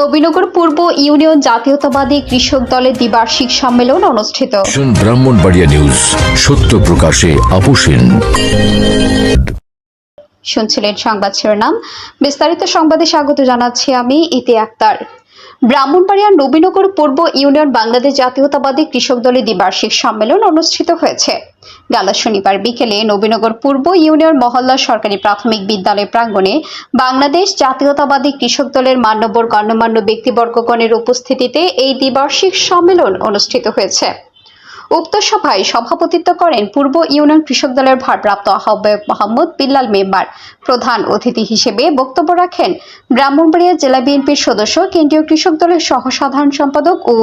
নবীনগর পূর্ব union জাতীয়তাবাদী কৃষক দলের দ্বিবার্ষিক সম্মেলন অনুষ্ঠিত। ব্রাহ্মণবাড়িয়া নিউজ সত্য প্রকাশে আপোষেন। শুনছিলেন সংবাদ শিরোনাম। বিস্তারিত সংবাদে স্বাগত জানাচ্ছি আমি ইতি আক্তার। ব্রাহ্মণবাড়িয়ার নবীনগর পূর্ব ইউনিয়ন বাংলাদেশ জাতীয়তাবাদী কৃষক দলের দ্বিবার্ষিক সম্মেলন অনুষ্ঠিত হয়েছে। গেল শনিবার বিকেলে নবীনগর পূর্ব ইউনিয়ন মহল্লা সরকারি প্রাথমিক বিদ্যালয় প্রাঙ্গণে বাংলাদেশ জাতীয়তাবাদী কৃষক দলের মান্যবর গণ্যমান্য ব্যক্তিবর্গগণের উপস্থিতিতে এই দ্বিবার্ষিক সম্মেলন অনুষ্ঠিত হয়েছে। উক্ত সভায় সভাপতিত্ব করেন পূর্ব ইউনিয়ন কৃষক দলের ভারপ্রাপ্ত আহ্বায়ক মোহাম্মদ বিল্লাল মেম্বার। প্রধান অতিথি হিসেবে বক্তব্য রাখেন ব্রাহ্মণবাড়িয়া জেলা বিএনপির সদস্য, কেন্দ্রীয় কৃষক দলের সহ সাধারণ সম্পাদক ও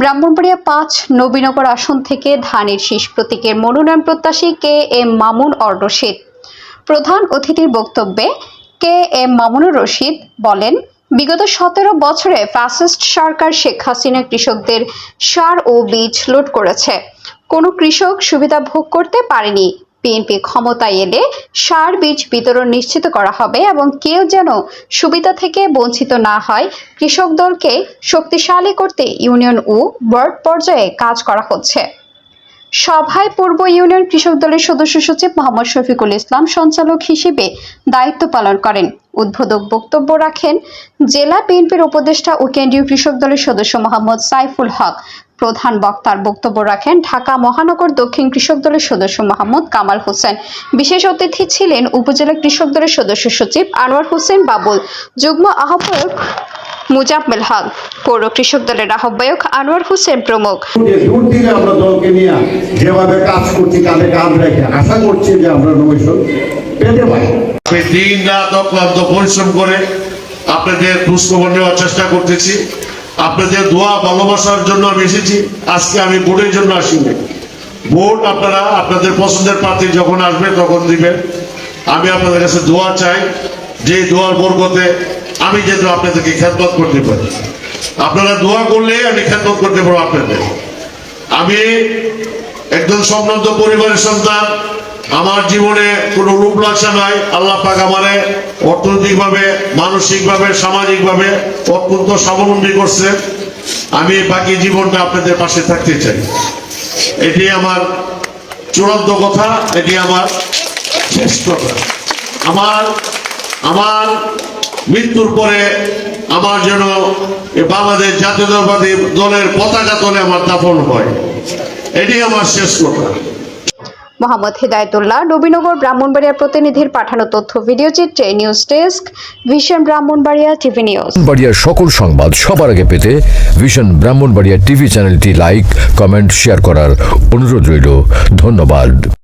ব্রাহ্মণবাড়িয়া পাঁচ নবীনগর আসন থেকে ধানের শীষ প্রতীকের মনোনয়ন প্রত্যাশী K M Mamun or Rashid. প্রধান অতিথির বক্তব্যে কে এম মামুনুর রশিদ বলেন বিগত সতেরো বছরে ফ্যাসিস্ট সরকার শেখ হাসিনা কৃষকদের সার ও বীজ লুট করেছে। কোনো কৃষক সুবিধা ভোগ করতে পারেনি। বিএনপি ক্ষমতায় এলে সার বীজ বিতরণ নিশ্চিত করা হবে এবং কেউ যেন সুবিধা থেকে বঞ্চিত না হয়, কৃষক দলকে শক্তিশালী করতে ইউনিয়ন ও ওয়ার্ড পর্যায়ে কাজ করা হচ্ছে। সভায় পূর্ব ইউনিয়ন কৃষক দলের সদস্য সচিব মোহাম্মদ শফিকুল ইসলাম সঞ্চালক হিসেবে দায়িত্ব পালন করেন। উদ্বোধক বক্তব্য রাখেন জেলা বিএনপির উপদেষ্টা ও কেন্দ্রীয় কৃষক দলের সদস্য মোহাম্মদ সাইফুল হক। প্রধান বক্তার বক্তব্য রাখেন ঢাকা মহানগর দক্ষিণ কৃষক দলের সদস্য মোহাম্মদ কামাল হোসেন। বিশেষ অতিথি ছিলেন উপজেলা কৃষক দলের সদস্য সচিব আনোয়ার হোসেন বাবুল। যুগ্ম আহ্বায়ক মুজাম্মেল হক পৌর কৃষক দলের আহ্বায়ক আনোয়ার হোসেন প্রমুখ। আমরা দলকে নিয়ে যেভাবে কাজ করছি রেখে আশা করছি যে আমরা নমিশন পেতে পারি। আমি দিন রাত অক্লান্ত পরিশ্রম করে আপনাদের খোঁজখবর নেওয়ার চেষ্টা করতেছি। আপনাদের দোয়া ভালোবাসার জন্য আমি এসেছি। আজকে আমি ভোটের জন্য আসিনি। ভোট আপনারা আপনাদের পছন্দের প্রার্থী যখন আসবে তখন দিবেন। আমি আপনাদের কাছে দোয়া চাই। যে দোয়ার বরগতে আমি যেহেতু আপনাদেরকে খেদমত করতে পারি। আপনারা দোয়া করলে আমি খেদমত করতে পারব আপনাদের। আমি একজন সম্ভ্রান্ত পরিবারের সন্তান, আমার জীবনে কোনো রূপ লালসা নাই, আল্লাহ পাক আমারে অর্থনৈতিকভাবে, মানসিকভাবে, সামাজিকভাবে অত্যন্ত স্বাবলম্বী করছে। আমি বাকি জীবনটা আপনাদের পাশে থাকতে চাই। এটি আমার চূড়ান্ত কথা, এটি আমার শেষ কথা। আমার আমার মৃত্যুর পরে আমার যেন এ বাংলাদেশ জাতীয়তাবাদী দলের পতাকা তলে আমার দাফন হয়। এটি আমার শেষ কথা। মোহাম্মদ হিদায়তুল্লাহ নবীনগর ব্রাহ্মণবাড়িয়ার প্রতিনিধির পাঠানো তথ্য ভিডিও চিত্রে news desk Vision Brahmanbaria TV news. বাড়িয়ার সকল সংবাদ সবার আগে পেতে ভিশন ব্রাহ্মণবাড়িয়া টিভি চ্যানেলটি লাইক কমেন্ট শেয়ার করার অনুরোধ রইল। ধন্যবাদ।